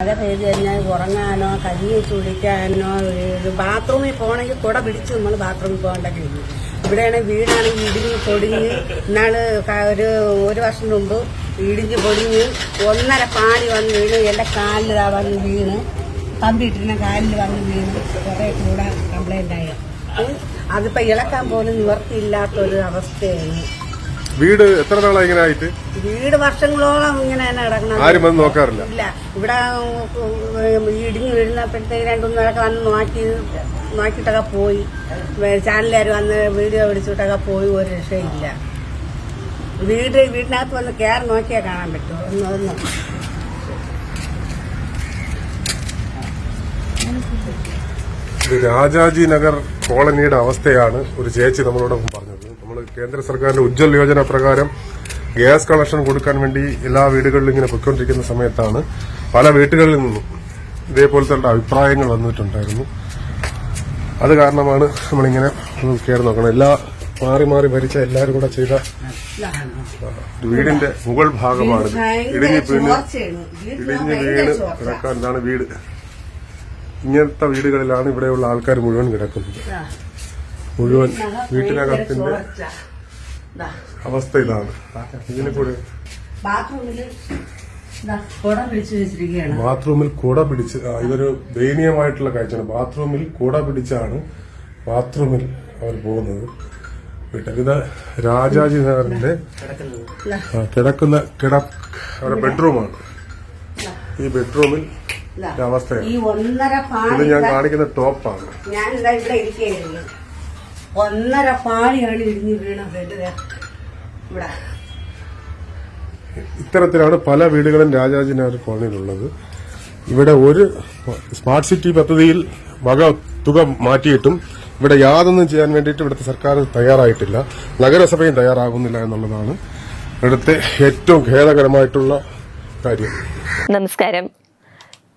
മഴ പെയ്ത് കഴിഞ്ഞാൽ ഉറങ്ങാനോ കഞ്ഞി ചുളിക്കാനോ ഒരു ബാത്റൂമിൽ പോകണമെങ്കിൽ കുട പിടിച്ച് നമ്മൾ ബാത്റൂമിൽ പോകേണ്ട കഴിഞ്ഞു ഇവിടെയാണെങ്കിൽ വീടാണെങ്കിൽ ഇടിഞ്ഞ് പൊടിഞ്ഞ്. ഇന്നാൾ ഒരു ഒരു വർഷം മുമ്പ് ഇടിഞ്ഞ് പൊടിഞ്ഞ് ഒന്നര പാടി വന്ന് വീണ് എന്റെ കാലിൽ ഇതാ വന്ന് വീണ്. കമ്പിയിട്ടിരുന്ന കാലിൽ വന്ന് വീണ്. കുറേ കൂടെ കംപ്ലൈന്റ് ആയി. അതിപ്പോൾ ഇളക്കാൻ പോലും നിവർത്തിയില്ലാത്തൊരു അവസ്ഥയാണ്. വീട് എത്ര നാളായി ഇങ്ങനെ ആയിട്ട്? വീട് വർഷങ്ങളോളം ഇങ്ങനെ തന്നെ കിടക്കണം ആരും വന്ന് നോക്കാറില്ല. ഇല്ല. ഇവിടെ ഇടിഞ്ഞു വീഴുന്നപ്പോഴത്തേക്ക് രണ്ടുമൂന്ന് പേരൊക്കെ വന്ന് നോക്കി നോക്കിയിട്ടൊക്കെ പോയി. ചാനലുകാർ വന്ന് വീഡിയോ പിടിച്ചിട്ടൊക്കെ പോയി ഒരു രക്ഷയില്ല. വീട് വീടിനകത്ത് വന്ന് കയറി നോക്കിയാൽ കാണാൻ പറ്റുമോ ഒന്ന് ഒന്ന്. രാജാജി നഗർ കോളനിയുടെ അവസ്ഥയാണ്. ഒരു ചേച്ചി നമ്മളോടൊപ്പം പറഞ്ഞത്. കേന്ദ്ര സർക്കാരിന്റെ ഉജ്ജ്വൽ യോജന പ്രകാരം ഗ്യാസ് കണക്ഷൻ കൊടുക്കാൻ വേണ്ടി എല്ലാ വീടുകളിലും ഇങ്ങനെ പൊയ്ക്കൊണ്ടിരിക്കുന്ന സമയത്താണ് പല വീട്ടുകളിൽ നിന്നും ഇതേപോലത്തെ അഭിപ്രായങ്ങൾ വന്നിട്ടുണ്ടായിരുന്നു. അത് കാരണമാണ് നമ്മളിങ്ങനെ കയറി നോക്കണം. എല്ലാ മാറി മാറി ഭരിച്ച എല്ലാവരും കൂടെ ചെയ്ത വീടിന്റെ മുകൾ ഭാഗമാണ്. ഇടിഞ്ഞ് വീണ് ഇടിഞ്ഞു വീണ് കിടക്കാൻ വീട്? ഇങ്ങനത്തെ വീടുകളിലാണ് ഇവിടെയുള്ള ആൾക്കാർ മുഴുവൻ കിടക്കുന്നത്. മുഴുവൻ വീട്ടിനകത്തിന്റെ അവസ്ഥ ഇതാണ്. ഇതിനെ കൂടെ ബാത്റൂമിൽ കുട പിടിച്ചു ബാത്റൂമിൽ കൂട പിടിച്ച് ആ, ഇതൊരു ദയനീയമായിട്ടുള്ള കാഴ്ചയാണ്. ബാത്റൂമിൽ കൂട പിടിച്ചാണ് ബാത്റൂമിൽ അവർ പോകുന്നത്. വീട്ടിലിത് രാജാജി നഗറിന്റെ കിടക്കുന്ന കിട അവരുടെ ബെഡ്റൂമാണ്. ഈ ബെഡ്റൂമിൽ. അവസ്ഥയാണ്. ഇത് ഞാൻ കാണിക്കുന്ന ടോപ്പാണ്. ഞാൻ ഇവിടെ ഇരിക്കുകയായിരുന്നു. ഒന്നര പാളിയാണ് ഇടിഞ്ഞു വീണത് ഇത് ഇവിടെ. ഇത്തരത്തിലാണ് പല വീടുകളും രാജാജി നഗർ കോളനിയിലുള്ളത്. ഇവിടെ ഒരു സ്മാർട്ട് സിറ്റി പദ്ധതിയിൽ വക തുക മാറ്റിയിട്ടും ഇവിടെ യാതൊന്നും ചെയ്യാൻ വേണ്ടിയിട്ട് ഇവിടുത്തെ സർക്കാർ തയ്യാറായിട്ടില്ല. നഗരസഭയും തയ്യാറാകുന്നില്ല എന്നുള്ളതാണ് ഇവിടുത്തെ ഏറ്റവും ഖേദകരമായിട്ടുള്ള കാര്യം. നമസ്കാരം.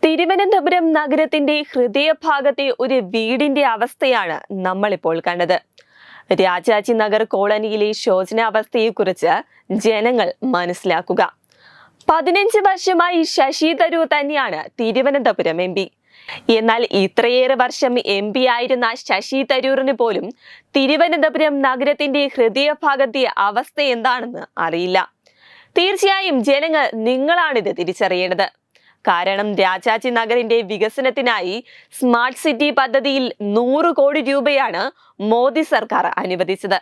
തിരുവനന്തപുരം നഗരത്തിന്റെ ഹൃദയഭാഗത്തെ ഒരു വീടിന്റെ അവസ്ഥയാണ് നമ്മളിപ്പോൾ കണ്ടത്. രാജാജി നഗർ കോളനിയിലെ ശോചനാവസ്ഥയെക്കുറിച്ച് ജനങ്ങൾ മനസ്സിലാക്കുക. പതിനഞ്ച് വർഷമായി ശശി തരൂർ തന്നെയാണ് തിരുവനന്തപുരം എം പി. എന്നാൽ ഇത്രയേറെ വർഷം എം പി ആയിരുന്ന ശശി തരൂറിന് പോലും തിരുവനന്തപുരം നഗരത്തിന്റെ ഹൃദയഭാഗത്തെ അവസ്ഥ എന്താണെന്ന് അറിയില്ല. തീർച്ചയായും ജനങ്ങൾ നിങ്ങളാണിത് തിരിച്ചറിയേണ്ടത്. കാരണം രാജാജി നഗറിന്റെ വികസനത്തിനായി സ്മാർട്ട് സിറ്റി പദ്ധതിയിൽ നൂറ് കോടി രൂപയാണ് മോദി സർക്കാർ അനുവദിച്ചത്.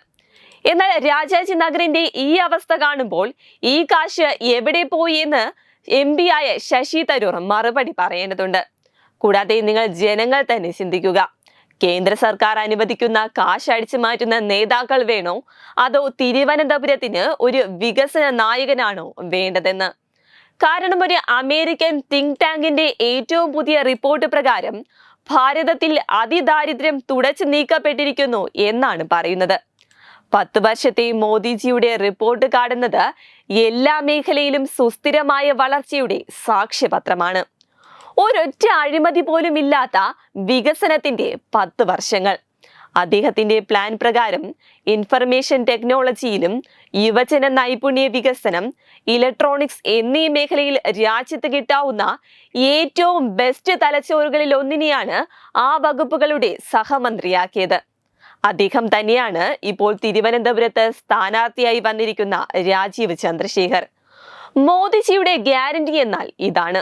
എന്നാൽ രാജാജി നഗറിന്റെ ഈ അവസ്ഥ കാണുമ്പോൾ ഈ കാശ് എവിടെ പോയി എന്ന് എം പി ആയ ശശി തരൂർ മറുപടി പറയേണ്ടതുണ്ട്. കൂടാതെ നിങ്ങൾ ജനങ്ങൾ തന്നെ ചിന്തിക്കുക. കേന്ദ്ര സർക്കാർ അനുവദിക്കുന്ന കാശ് അടിച്ചു മാറ്റുന്ന നേതാക്കൾ വേണോ? അതോ തിരുവനന്തപുരത്തിന് ഒരു വികസന നായകനാണോ വേണ്ടതെന്ന്? കാരണം ഒരു അമേരിക്കൻ തിങ്ക് ടാങ്കിന്റെ ഏറ്റവും പുതിയ റിപ്പോർട്ട് പ്രകാരം ഭാരതത്തിൽ അതിദാരിദ്ര്യം തുടച്ചു നീക്കപ്പെട്ടിരിക്കുന്നു എന്നാണ് പറയുന്നത്. പത്ത് വർഷത്തെ മോദിജിയുടെ റിപ്പോർട്ട് കാണുന്നത് എല്ലാ മേഖലയിലും സുസ്ഥിരമായ വളർച്ചയുടെ സാക്ഷ്യപത്രമാണ്. ഒരൊറ്റ അഴിമതി പോലും ഇല്ലാത്ത വികസനത്തിന്റെ പത്ത് വർഷങ്ങൾ. അദ്ദേഹത്തിന്റെ പ്ലാൻ പ്രകാരം ഇൻഫർമേഷൻ ടെക്നോളജിയിലും യുവജന നൈപുണ്യ വികസനം ഇലക്ട്രോണിക്സ് എന്നീ മേഖലയിൽ രാജ്യത്ത് കിട്ടാവുന്ന ഏറ്റവും ബെസ്റ്റ് തലച്ചോറുകളിൽ ഒന്നിനെയാണ് ആ വകുപ്പുകളുടെ സഹമന്ത്രിയാക്കിയത്. അദ്ദേഹം തന്നെയാണ് ഇപ്പോൾ തിരുവനന്തപുരത്ത് സ്ഥാനാർത്ഥിയായി വന്നിരിക്കുന്ന രാജീവ് ചന്ദ്രശേഖർ. മോദിജിയുടെ ഗ്യാരണ്ടി എന്നാൽ ഇതാണ്.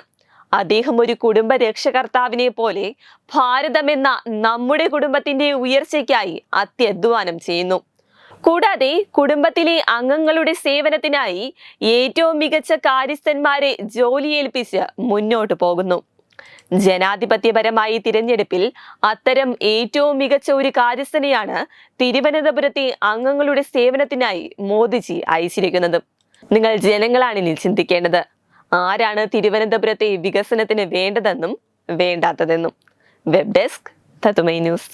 അദ്ദേഹം ഒരു കുടുംബ രക്ഷകർത്താവിനെ പോലെ ഭാരതമെന്ന നമ്മുടെ കുടുംബത്തിന്റെ ഉയർച്ചയ്ക്കായി അത്യധ്വാനം ചെയ്യുന്നു. കൂടാതെ കുടുംബത്തിലെ അംഗങ്ങളുടെ സേവനത്തിനായി ഏറ്റവും മികച്ച കാര്യസ്ഥന്മാരെ ജോലി ഏൽപ്പിച്ച് മുന്നോട്ട് പോകുന്നു. ജനാധിപത്യപരമായ തിരഞ്ഞെടുപ്പിൽ അത്തരം ഏറ്റവും മികച്ച ഒരു കാര്യസ്ഥനെയാണ് തിരുവനന്തപുരത്തെ അംഗങ്ങളുടെ സേവനത്തിനായി മോദിജി അയച്ചിരിക്കുന്നത്. നിങ്ങൾ ജനങ്ങളാണ് ഇനി ചിന്തിക്കേണ്ടത്. ആരാണ് തിരുവനന്തപുരത്തെ വികസനത്തിന് വേണ്ടതെന്നും വേണ്ടാത്തതെന്നും വെബ് ഡെസ്ക് തത്തുമൈ ന്യൂസ്.